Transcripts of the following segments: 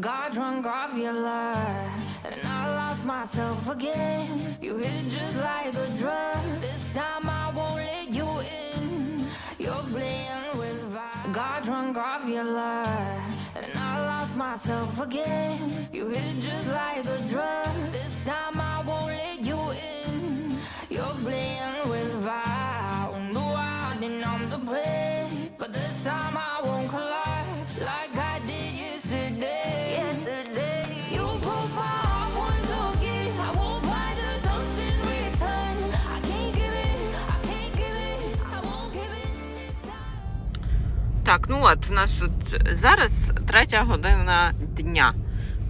Got drunk off your love, and I lost myself again. You hit just like a drug. This time I won't let you in. You're playing with fire. Got drunk off your lie, and I lost myself again. You hit just like a drug. This time I won't let you in. You're playing with fire. No, I didn't numb the pain, but this time I Так, ну от у нас тут зараз третя година дня.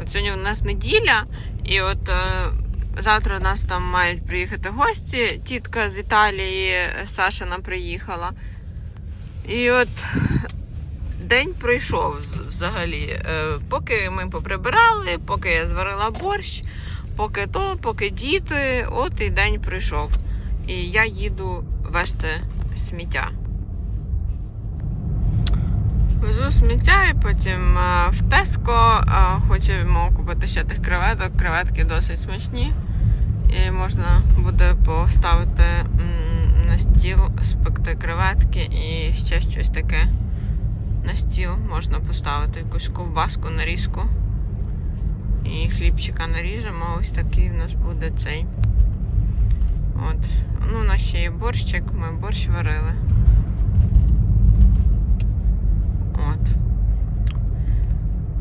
От сьогодні у нас неділя, і от е, завтра у нас там мають приїхати гості. Тітка з Італії Сашина приїхала. І от день пройшов взагалі. Е, поки ми поприбирали, поки я зварила борщ, поки то, поки діти, от і день пройшов. І я їду вести сміття. Везу сміття і потім е, в Теско е, хочемо купити ще тих креветок. Креветки досить смачні. І можна буде поставити на стіл, спекти креветки і ще щось таке на стіл можна поставити якусь ковбаску нарізку. І хлібчика наріжемо. Ось такий у нас буде цей. От. Ну, у нас ще є борщик, ми борщ варили. От.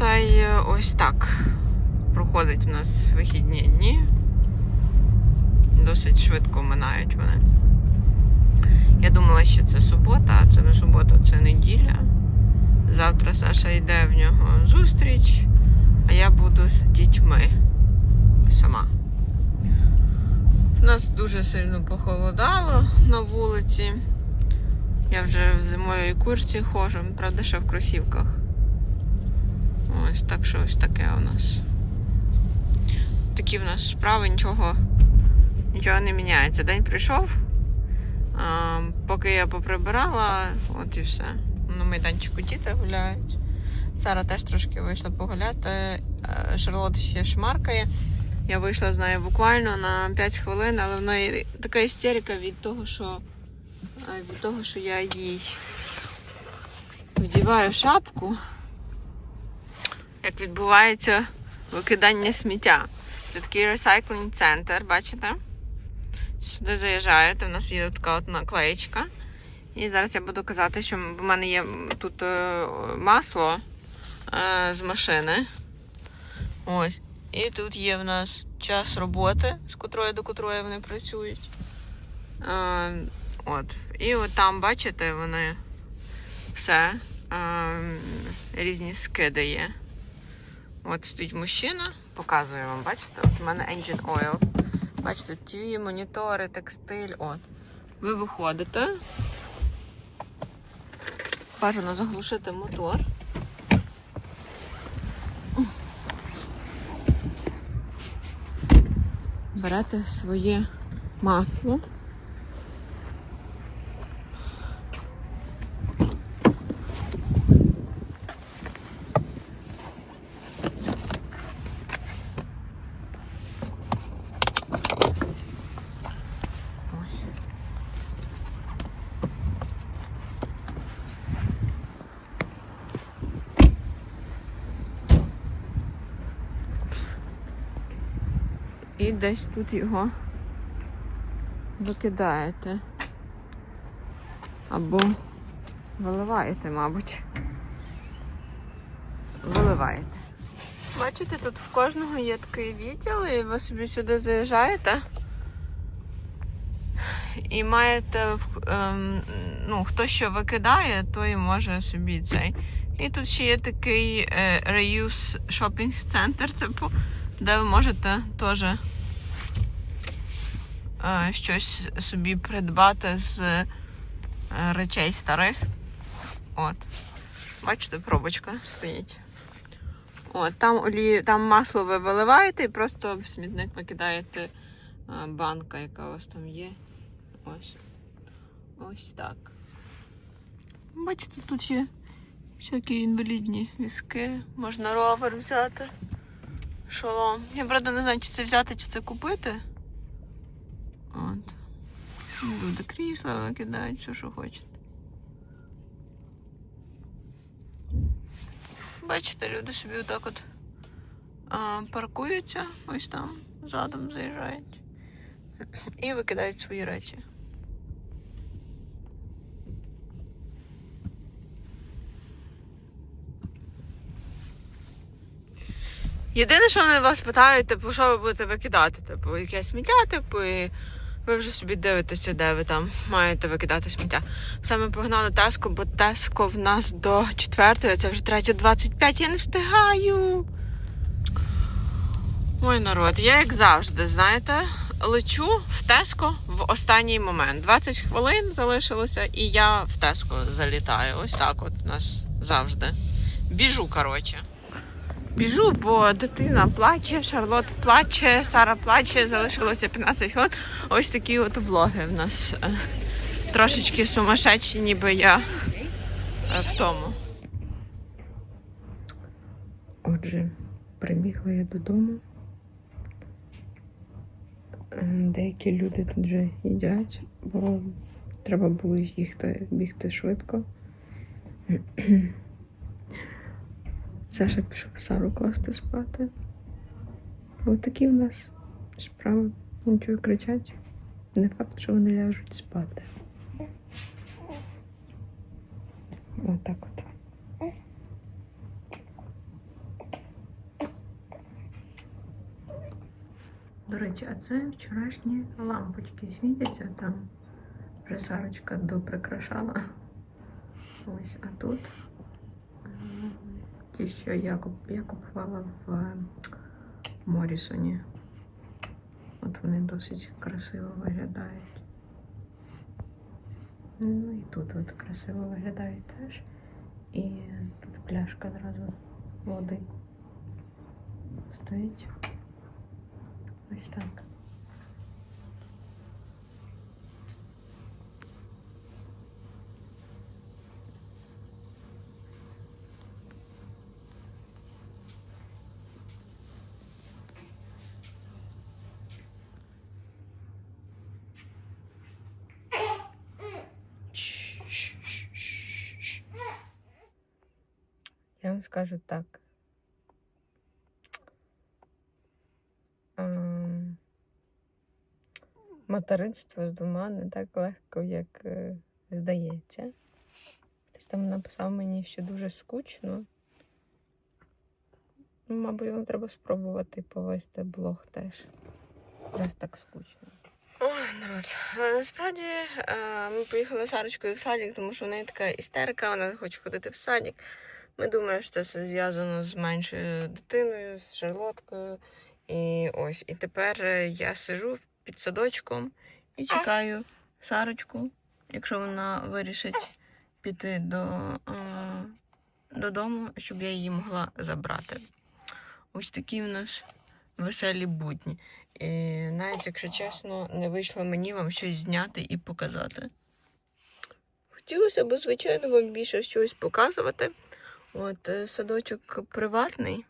Та й е, ось так проходить у нас вихідні дні. Досить швидко минають вони. Я думала, що це субота, а це не субота, це неділя. Завтра Саша йде в нього зустріч, а я буду з дітьми сама. У нас дуже сильно похолодало на вулиці. Я вже в зимовій курці ходжу, правда, ще в кросівках. Ось так що ось таке у нас. Такі в нас справи, нічого, нічого не міняється. День прийшов. А, поки я поприбирала, от і все. На майданчику діти гуляють. Сара теж трошки вийшла погуляти. Шарлот ще шмаркає. Я вийшла з нею буквально на 5 хвилин, але в неї така істерика від того, що від того, що я їй вдіваю шапку, як відбувається викидання сміття. Це такий ресайклінг центр, бачите? Сюди заїжджаєте, в нас є така от наклеєчка. І зараз я буду казати, що в мене є тут е, масло е, з машини. Ось. І тут є в нас час роботи, з котрої до котрої вони працюють. Е, От. І от там, бачите, вони все різні скиди є. От стоїть мужчина, показую вам, бачите? От у мене engine oil. Бачите, ті монітори, текстиль. От. Ви виходите. Бажано заглушити мотор. Берете своє масло. Ось. І десь тут його викидаєте. Або виливаєте, мабуть. Виливаєте. Бачите, тут в кожного є такий відділ, і ви собі сюди заїжджаєте. І маєте, ем, ну, хто що викидає, той може собі цей. І тут ще є такий е, reuse shopping центр, типу, де ви можете теж щось собі придбати з е, речей старих. От. Бачите, пробочка стоїть. От, там олі... там масло ви виливаєте і просто в смітник викидаєте е, банка, яка у вас там є. Ось. Ось так. Бачите, тут є Всякі інвалідні візки, можна ровер взяти. Шолом. Я правда не знаю, чи це взяти, чи це купити. От. Люди крісла викидають, все, що хочуть. Бачите, люди собі отак от а, паркуються, ось там, задом заїжджають. І викидають свої речі. Єдине, що вони вас питають, типу, що ви будете викидати? Типу, яке сміття, типу, і ви вже собі дивитеся, де ви там маєте викидати сміття. Саме погнали Теско, бо Теско в нас до четвертої, це вже третя 25, я не встигаю. Ой, народ, я як завжди, знаєте, лечу в Теско в останній момент. 20 хвилин залишилося, і я в Теско залітаю. Ось так от у нас завжди. Біжу, коротше. Біжу, бо дитина плаче, Шарлот плаче, Сара плаче, залишилося 15 хвилин. Ось такі от влоги в нас е, трошечки сумасшедші, ніби я е, в тому. Отже, прибігла я додому. Е, Деякі люди тут вже їдять, бо треба було їхати, бігти швидко. Саша пішов Сару класти спати. Ось такі в нас справи. Нічого кричать. Не факт, що вони ляжуть спати. Отак от. До речі, а це вчорашні лампочки світяться там. Вже Сарочка доприкрашала. Ось, а тут ті, що я, я купувала в е, Морісоні. От вони досить красиво виглядають. Ну і тут от красиво виглядають теж. І тут пляшка зразу води стоїть. Ось так. Я скажу так. Ем, Материнство з двома не так легко, як е, здається. Хтось там написав мені, що дуже скучно. Ну, Мабуть, вам треба спробувати повести блог теж. Раз так скучно. Ой, народ. Насправді е, ми поїхали з Сарочкою в садик, тому що в неї така істерика, вона хоче ходити в садик. Ми думаємо, що це все зв'язано з меншою дитиною, з шарлоткою. І ось. І тепер е, я сижу під садочком і чекаю Сарочку, якщо вона вирішить піти до, е, додому, щоб я її могла забрати. Ось такі в нас веселі будні. І навіть, якщо чесно, не вийшло мені вам щось зняти і показати. Хотілося б, звичайно, вам більше щось показувати. От е, садочок приватний.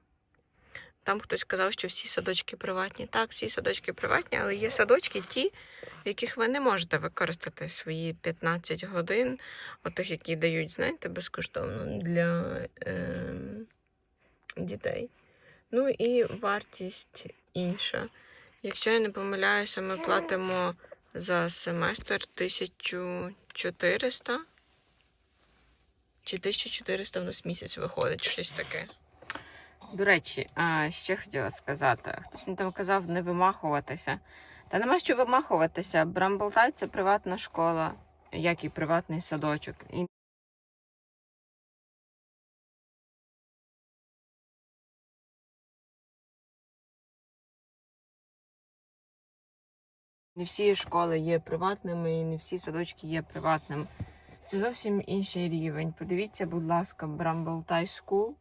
Там хтось сказав, що всі садочки приватні. Так, всі садочки приватні, але є садочки ті, в яких ви не можете використати свої 15 годин, отих, які дають, знаєте, безкоштовно для е, дітей. Ну і вартість інша. Якщо я не помиляюся, ми платимо за семестр 1400 чи 1400 в нас місяць виходить, щось таке. До речі, ще хотіла сказати. Хтось мені там казав не вимахуватися. Та нема що вимахуватися. Брамблтай це приватна школа, як і приватний садочок. Не всі школи є приватними, і не всі садочки є приватними. Це зовсім інший рівень. Подивіться, будь ласка, Брамблтай School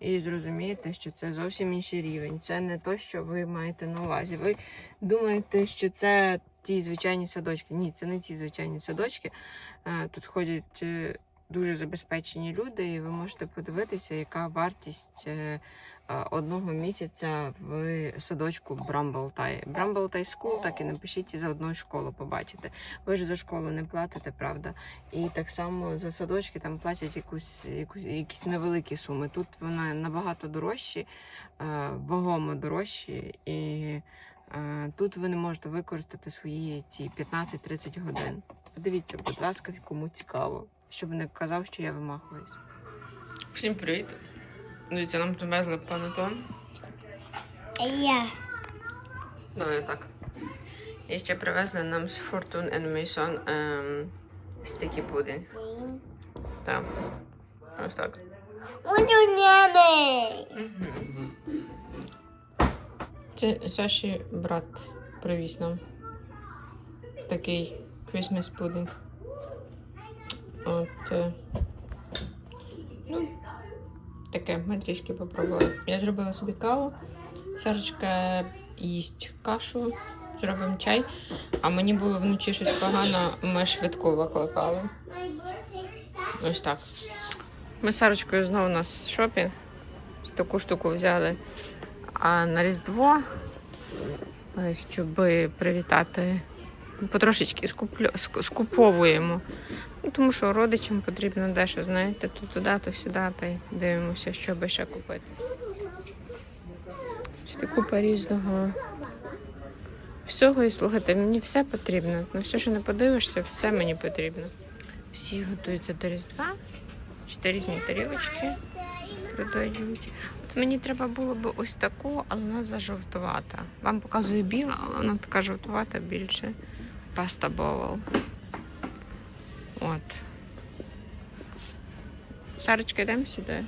і зрозумієте, що це зовсім інший рівень. Це не то, що ви маєте на увазі. Ви думаєте, що це ті звичайні садочки. Ні, це не ті звичайні садочки. Е, Тут ходять е, дуже забезпечені люди, і ви можете подивитися, яка вартість е, одного місяця в садочку Брамблтай. Брамблтай School, так і напишіть і за одну школу побачите. Ви ж за школу не платите, правда? І так само за садочки там платять якусь, якусь якісь невеликі суми. Тут вона набагато дорожчі, вагомо дорожчі, і тут ви не можете використати свої ті 15-30 годин. Подивіться, будь ласка, кому цікаво, щоб не казав, що я вимахуюсь. Всім привіт! Дивіться, нам привезли панетон. Я. Давай так. І ще привезли нам з Fortune and Mason ем, стикі пудінг. Так. Ось так. Нями. Це Саші брат привіз нам такий Christmas пудинг. От. е, Ну, таке, ми трішки попробували. Я зробила собі каву. Сарочка їсть кашу, зробимо чай. А мені було вночі щось погано, ми швидко викликали. Ось так. Ми з Сарочкою знову у нас шопінг. Таку штуку взяли а на Різдво, е, щоб привітати, потрошечки скуплю, скуповуємо. Ну, тому що родичам потрібно дещо, знаєте, то туди, то сюди, та й дивимося, що би ще купити. Ось купа різного всього і слухайте, мені все потрібно. Ну, все, що не подивишся, все мені потрібно. Всі готуються до Різдва. Чотири різні тарілочки. От мені треба було б ось таку, але вона зажовтувата. Вам показую біла, але вона така жовтувата більше. Паста боул. От. Сарочка, йдемо сюди.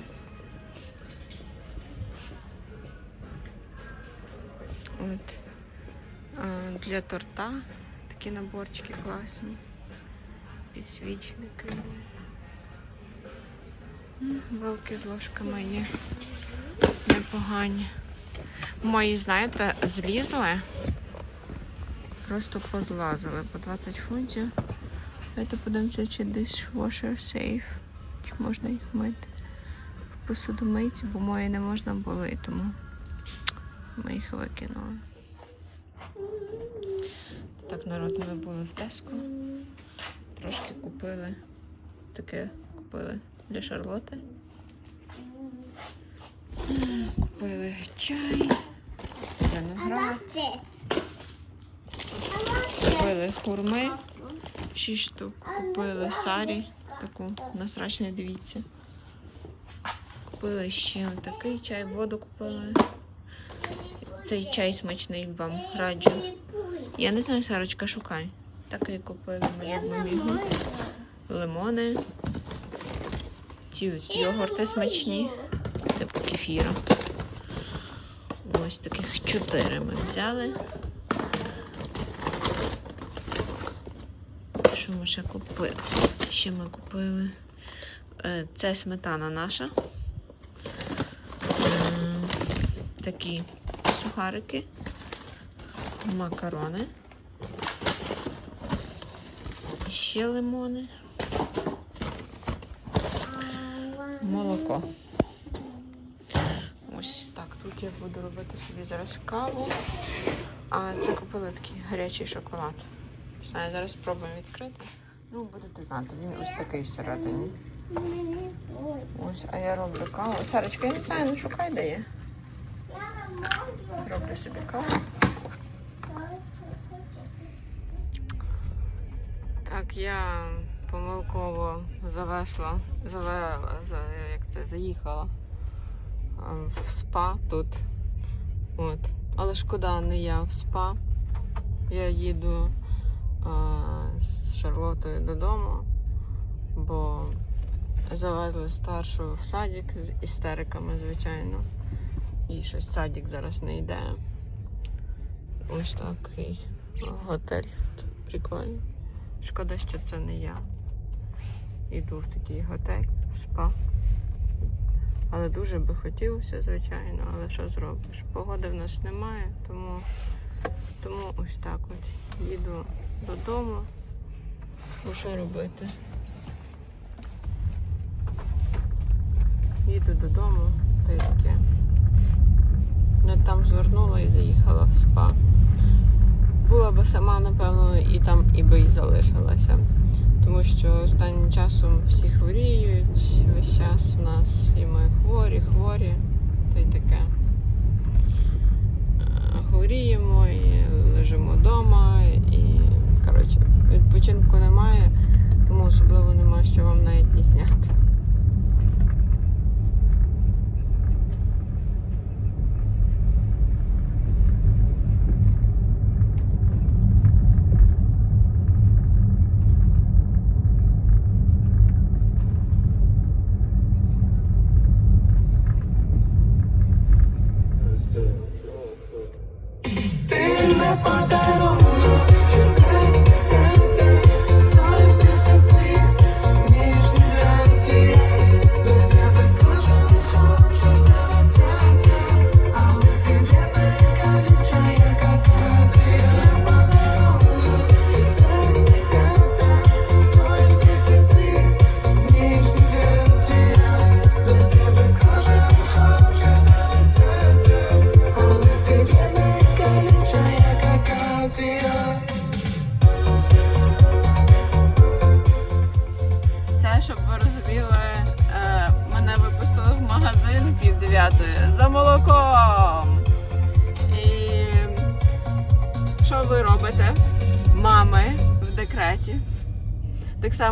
От. Для торта такі наборчики класні. Підсвічники. Вилки з ложками є. Непогані. Мої, знаєте, злізли. Просто позлазили по 20 фунтів. Давайте подивимося, чи dishwasher safe. Чи можна їх мити в посудомийці, бо мої не можна було і тому ми їх викинули. Так, народ, ми були в Теско. Трошки купили. Таке купили для Шарлоти. Купили чай, виноград, купили хурми, 6 штук, купили сарі, таку насрачну, дивіться. Купили ще такий чай, воду купили. Цей чай смачний вам раджу. Я не знаю, Сарочка, шукай. Такий купили, його. Лимони. Ці йогурти смачні, типу кефіра. Ось таких чотири ми взяли. Що ми ще купили? Ще ми купили. Е, Це сметана наша. Такі сухарики, макарони. Ще лимони. Молоко. Ось так, тут я буду робити собі зараз каву. А це купили такий гарячий шоколад. Не Знаю, зараз спробуємо відкрити. Ну, будете знати, він ось такий всередині. Ось, а я роблю каву. Сарочка, я не знаю, ну шукай де є. Роблю собі каву. Так, я помилково завесла, завела, за, як це, заїхала в спа тут. От. Але шкода, не я в спа. Я їду а, з Шарлотою додому, бо завезли старшу в садик з істериками, звичайно. І щось садик зараз не йде. Ось такий готель. Прикольно. Шкода, що це не я. Іду в такий готель, спа. Але дуже би хотілося, звичайно, але що зробиш? Погоди в нас немає, тому, тому ось так от їду додому. Ну що робити? їду додому, та й таке. Не там звернула і заїхала в спа. Була би сама, напевно, і там і би і залишилася. Тому що останнім часом всі хворіють, весь час у нас і ми хворі, хворі, та й таке. Е, Хворіємо і лежимо вдома, коротше, відпочинку немає, тому особливо нема що вам навіть і зняти.